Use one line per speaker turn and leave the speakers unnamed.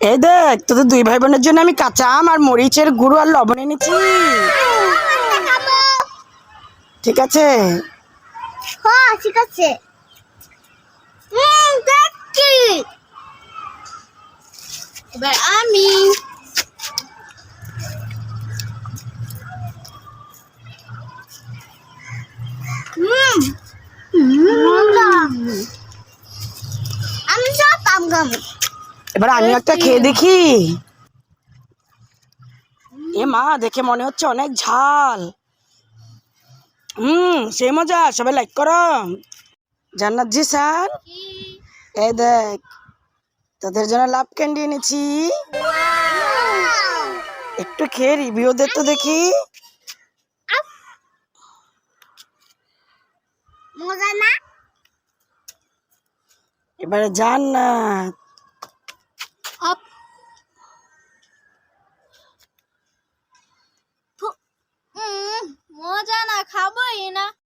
এই দেখ, তোদের দুই ভাই বোনের জন্য আমি কাঁচা আম আর মরিচের গুঁড়ো আর লবণ এনেছি। ঠিক আছে?
হ্যাঁ ঠিক আছে। আমি আমি সব আম খাব।
এবার আমি একটা খেয়ে দেখি। এ মা দেখে মনে হচ্ছে অনেক ঝাল। হুম সেই মজা সবাই লাইক করো। জান্নাত জি স্যার। এই দেখ তোদের জন্য লাভ ক্যান্ডি এনেছি। একটু খেয়ে রিভিউ দে তো দেখি। এবারে জান্নাত।
卡布鱼呢？